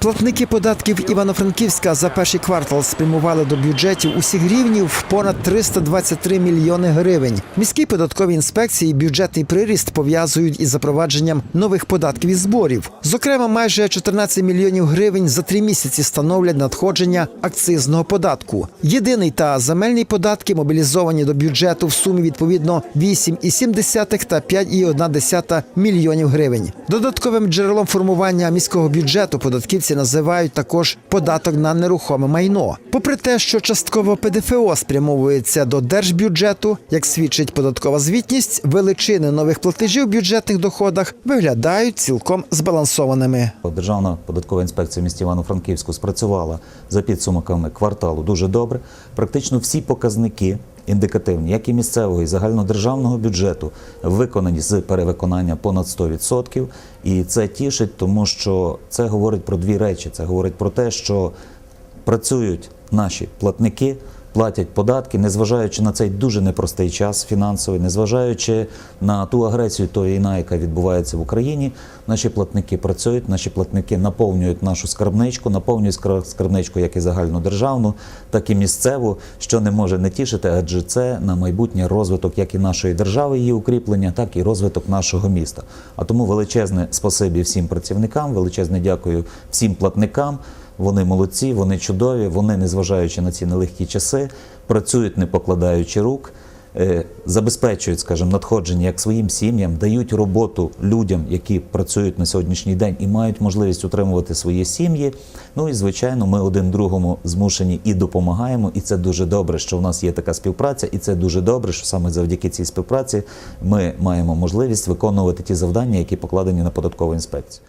Платники податків Івано-Франківська за перший квартал спрямували до бюджетів усіх рівнів понад 323 мільйони гривень. Міські податкові інспекції бюджетний приріст пов'язують із запровадженням нових податків і зборів. Зокрема, майже 14 мільйонів гривень за три місяці становлять надходження акцизного податку. Єдиний та земельний податки мобілізовані до бюджету в сумі відповідно 8,7 та 5,1 мільйонів гривень. Додатковим джерелом формування міського бюджету податківці називають також податок на нерухоме майно. Попри те, що частково ПДФО спрямовується до держбюджету, як свідчить податкова звітність, величини нових платежів в бюджетних доходах виглядають цілком збалансованими. Державна податкова інспекція в місті Івано-Франківську спрацювала за підсумками кварталу дуже добре. Практично всі показники індикативні, як і місцевого, і загальнодержавного бюджету, виконані з перевиконання понад 100%. І це тішить, тому що це говорить про дві речі. Це говорить про те, що працюють наші платники, платять податки, незважаючи на цей дуже непростий час фінансовий, незважаючи на ту агресію тої війна, яка відбувається в Україні. Наші платники працюють, наші платники наповнюють нашу скарбничку, наповнюють скар- скарбничку як і загальнодержавну, так і місцеву, що не може не тішити, адже це на майбутнє розвиток як і нашої держави, її укріплення, так і розвиток нашого міста. А тому величезне спасибі всім працівникам, величезне дякую всім платникам. Вони молодці, вони чудові, вони, незважаючи на ці нелегкі часи, працюють не покладаючи рук, е, забезпечують, скажімо, надходження як своїм сім'ям, дають роботу людям, які працюють на сьогоднішній день і мають можливість утримувати свої сім'ї. Ну і звичайно, ми один другому змушені і допомагаємо. І це дуже добре, що в нас є така співпраця, і це дуже добре, що саме завдяки цій співпраці ми маємо можливість виконувати ті завдання, які покладені на податкову інспекцію.